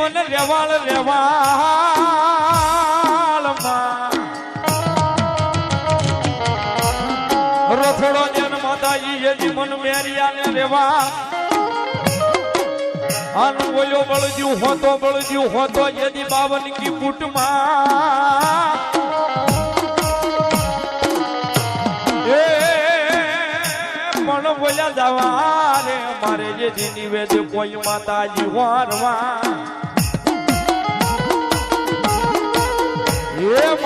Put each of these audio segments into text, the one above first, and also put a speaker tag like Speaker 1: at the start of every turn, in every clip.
Speaker 1: દેતી રેવાળ રેવાળ રથોડો જન માતાજી જેથી મન મેરિયાને રેવા અન બોલ્યો બળદ્યું હોતો, બળજ્યું હોતો જેથી બાવન કી કુટમાં. એ, પણ બોલ્યા જવા રે મારે જે નિવેદ કોઈ માતાજી વારવા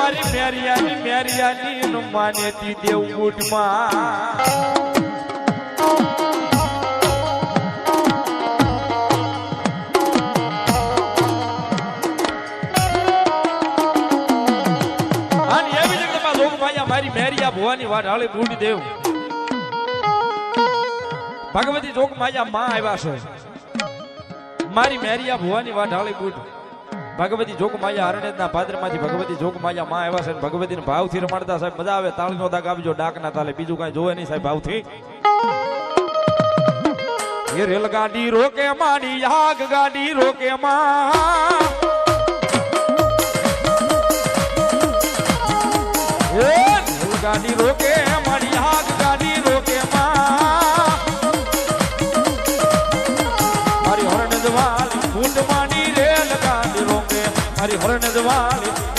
Speaker 1: મારી મેરિયાની મેરિયાની નું માનેતી દેવ ગુટમાં અને એવી જગ્યામાં માયા મારી મેરિયા ભુવાની વાત હાળી બુડી દેવ ભગવતી જોગ માયા માં આવ્યા છે. મારી મેરિયા ભુવાની વાત હાળી બુડ. ભગવતી જોગમાયા હરણેજના પાદરમાંથી ભગવતી જોગમાયા માં આવ્યા છે ભગવતીને ભાવથી રમાડતા સાહેબ, મજા આવે. તાળીનો દાગ આપજો, ડાકના તાલે. બીજું કાંઈ જોવે નહીં સાહેબ ભાવથી. એ રેલગાડી રોકે માડી આગ ગાડી રોકે માં. રેલગાડી રોકે મારી હરણ જવાલી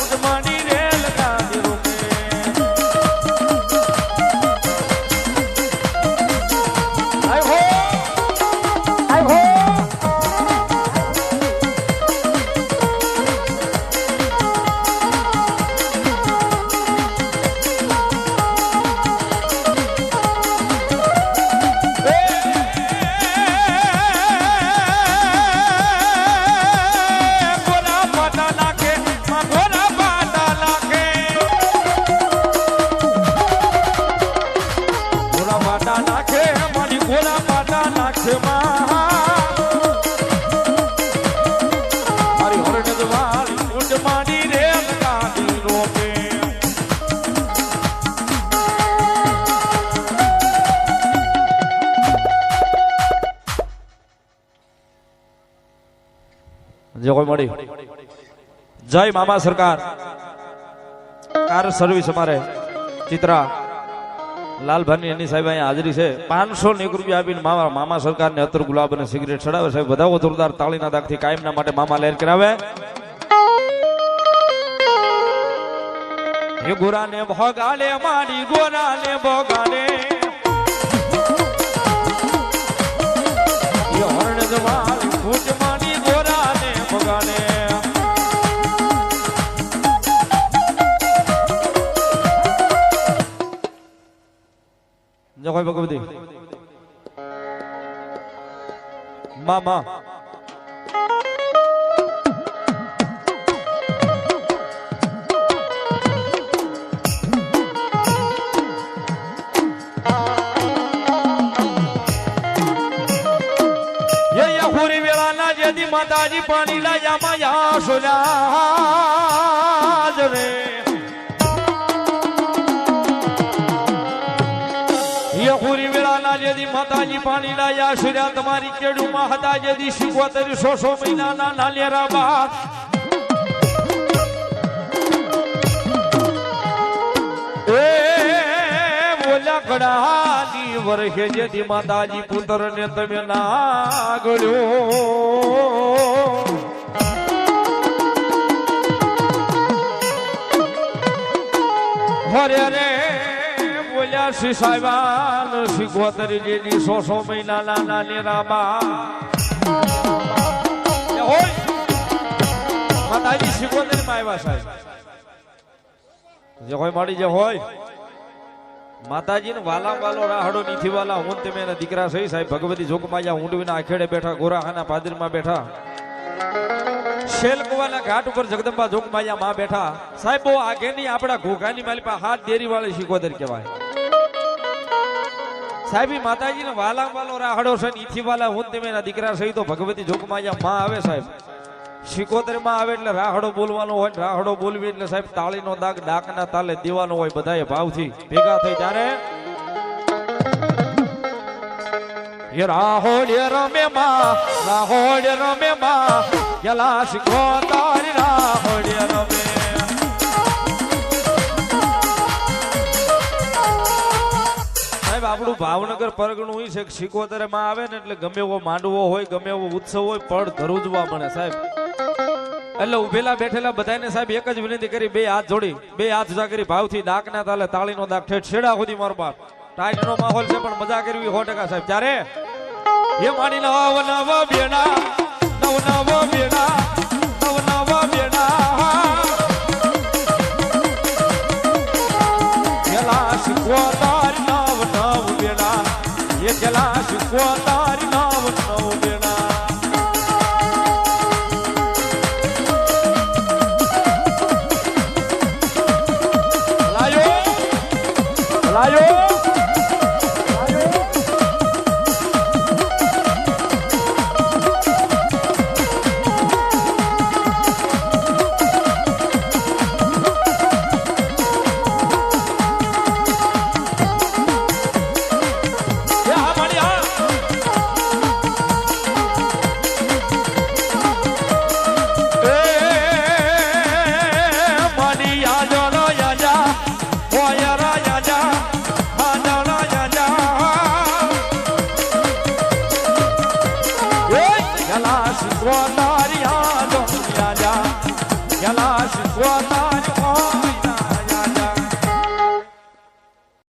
Speaker 1: જય મામા સરકાર. કાર સર્વિસ અમારે ચિત્રા. લાલભાની એની સાહેબ અહીંયા હાજરી છે. પાંચસો ને એક રૂપિયા આપીને મામા મામા સરકારને અત્તર ગુલાબ અને સિગરેટ ચડાવે સાહેબ બધા જોરદાર તાળીના દાગથી કાયમના માટે મામા લહેર કરાવે. એ ગોરાને ભોગાલે, મારી ગોરાને ભોગાલે. જગોય ભગવતી. મા મા. માતાજી પાણી લાયા માયા સોના રે. ડખુરી વેળાના જેથી માતાજી પાણી લાયા સુર્યા તમારી કેડુમાં હતા જેથી શીખવાતરી સો સો મહિનાના નાલેરા બાદ. ઘડાની વરહે જેથી માતાજી પુત્રને તમે નાગળ્યો. હરે રે બોલ્યા શ્રી સાહેબાન શ્રી ગોદરીજીની જેની સો સો મહિનાના નાની રાબા હોય. માતાજી માં આવ્યા સાહેબ. જે હોય માડી જે હોય. માતાજીને વાલા રાહડો નીથી વાલા હું તમે દીકરા સહી સાહેબ. ભગવતી જોગમાયા ઊંડવીના આખેડે બેઠા ગોરાખાના પાદરમાં બેઠા. શેલકવાના ઘાટ ઉપર જગદંબા જોગમાયા માં બેઠા. સાહેબ, બહુ આગેની આપણા ઘોઘાની માલિકા હાથ દેરી વાળી શીખોદર કહેવાય. સાહેબ માતાજી માતાજીને વાલા વાલો રાહડો છે ને ઈથી વાલા હું તમે એના દીકરા સહી તો ભગવતી જ્યાં માં આવે સાહેબ. શિકોતરમાં આવે એટલે રાહડો બોલવાનો હોય રાહડો બોલવી એટલે સાહેબ તાળીનો દાગ ડાકના તાલે દેવાનો હોય બધાએ ભાવથી ભેગા થઈ ત્યારે રાહોડે રમે માં, રાહોડે રમે માં ગેલા શીખો તારી રાહોડે રમે. આપણું ભાવનગર પરગણું કે શીખોતરે માં આવે ને એટલે ગમે એવો માંડવો હોય, ગમે એવો ઉત્સવ હોય પડ ધરુજવા મળે સાહેબ. એટલે ઉભેલા બેઠેલા બધાને સાહેબ એક જ વિનંતી કરી, બે હાથ જોડી, બે હાથ જુદા કરી, ભાવથી દાક ના તાલે, તાળીનો દાખ ઠેઠ છેડા સુધી મારો બાપ. ટાઈટ નો માહોલ છે, પણ મજા કરવી સો ટકા સાહેબ. ત્યારે એ માની નવ નવ બેડા, નવ નવ બેડા. 가요! 我懂。